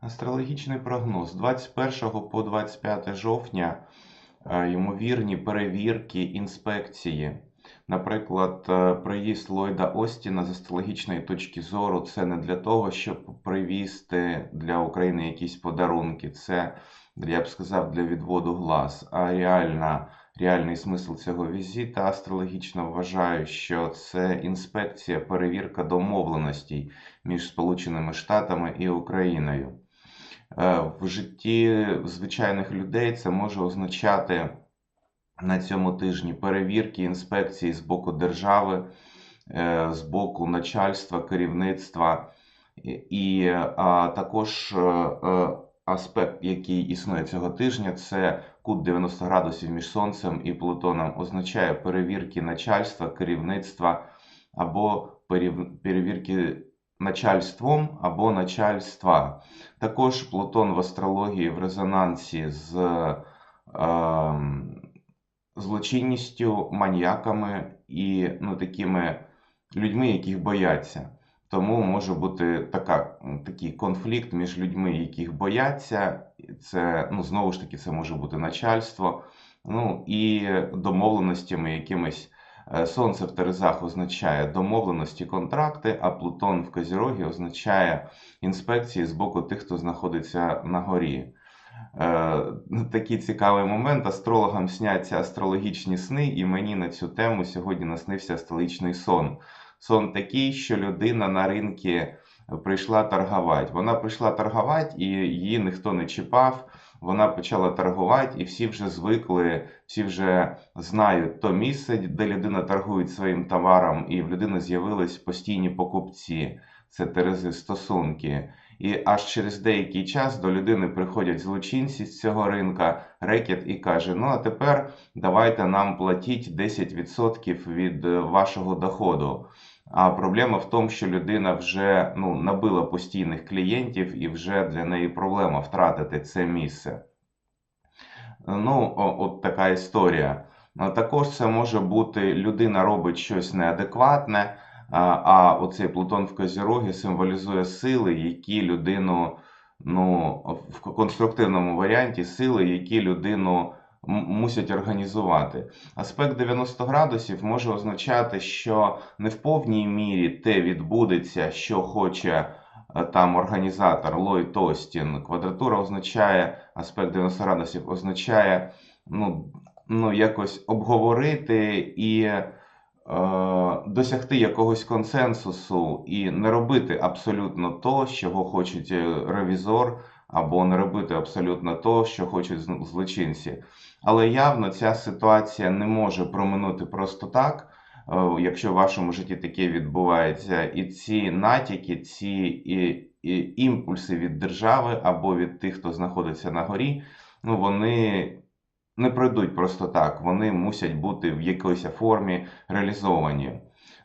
Астрологічний прогноз з 21 по 25 жовтня е, ймовірні перевірки, інспекції. Наприклад, е, приїзд Ллойда Остіна з астрологічної точки зору це не для того, щоб привізти для України якісь подарунки. Це, я б сказав, для відводу глаз. А реальна, реальний смисл цього візита астрологічно вважаю, що це інспекція, перевірка домовленостей між Сполученими Штатами і Україною. Е, В житті звичайних людей це може означати на цьому тижні перевірки, інспекції з боку держави, е, з боку начальства, керівництва, і, також е, аспект, який існує цього тижня, це кут 90 градусів між Сонцем і Плутоном, означає перевірки начальства, керівництва або перевірки начальством або начальства. Також Плутон в астрології в резонансі з е, злочинністю, маніяками і ну, такими людьми, яких бояться. Тому може бути така, такий конфлікт між людьми, яких бояться. Це ну, знову ж таки це може бути начальство. Ну і домовленостями якимись. Е, Сонце в Терезах означає домовленості, контракти, а Плутон в Козірогі означає інспекції з боку тих, хто знаходиться на горі. Е, Такий цікавий момент. Астрологам сняться астрологічні сни, і мені на цю тему сьогодні наснився астрологічний сон. Сон такий, що людина на ринку прийшла торгувати. Вона прийшла торгувати, і її ніхто не чіпав. Вона почала торгувати, і всі вже звикли, всі вже знають то місце, де людина торгує своїм товаром, і в людини з'явились постійні покупці. Це Терези стосунки. І аж через деякий час до людини приходять злочинці з цього ринка, рекет і каже: Ну а тепер давайте нам платіть 10% від е, вашого доходу. А проблема в тому, що людина вже ну, набила постійних клієнтів і вже для неї проблема втратити це місце. Ну, от така історія. Також це може бути людина робить щось неадекватне, а, оцей Плутон в Козірогі символізує сили, які людину, ну, в конструктивному варіанті, сили, які людину мусять організувати. Аспект 90 градусів може означати, що не в повній мірі те відбудеться, що хоче е, там організатор Ллойд Остін. Квадратура означає, аспект 90 градусів означає ну, ну, якось обговорити і е, досягти якогось консенсусу і не робити абсолютно то, чого хочуть е, ревізор, або не робити абсолютно то, що хочуть злочинці. Але явно ця ситуація не може проминути просто так. е, Якщо в вашому житті таке відбувається, і ці натяки, ці і, і імпульси від держави або від тих, хто знаходиться на горі, ну вони не пройдуть просто так, вони мусять бути в якоїсь формі реалізовані.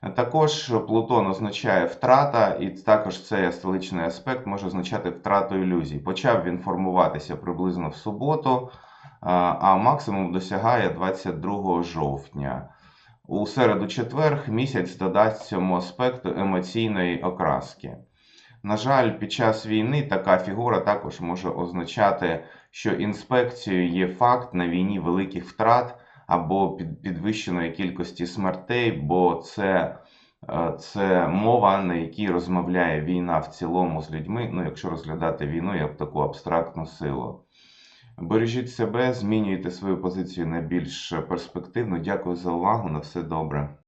Також Плутон означає втрата, і також цей астрологічний аспект може означати втрату ілюзій. Почав він формуватися приблизно в суботу, а максимум досягає 22 жовтня. У середу-четверг місяць додасть цьому аспекту емоційної окраски. На жаль, під час війни така фігура також може означати, що інспекцією є факт на війні великих втрат або під- підвищеної кількості смертей, бо це, е, це мова, на якій розмовляє війна в цілому з людьми. Ну, якщо розглядати війну як таку абстрактну силу. Бережіть себе, змінюйте свою позицію на більш перспективну. Дякую за увагу. На все добре.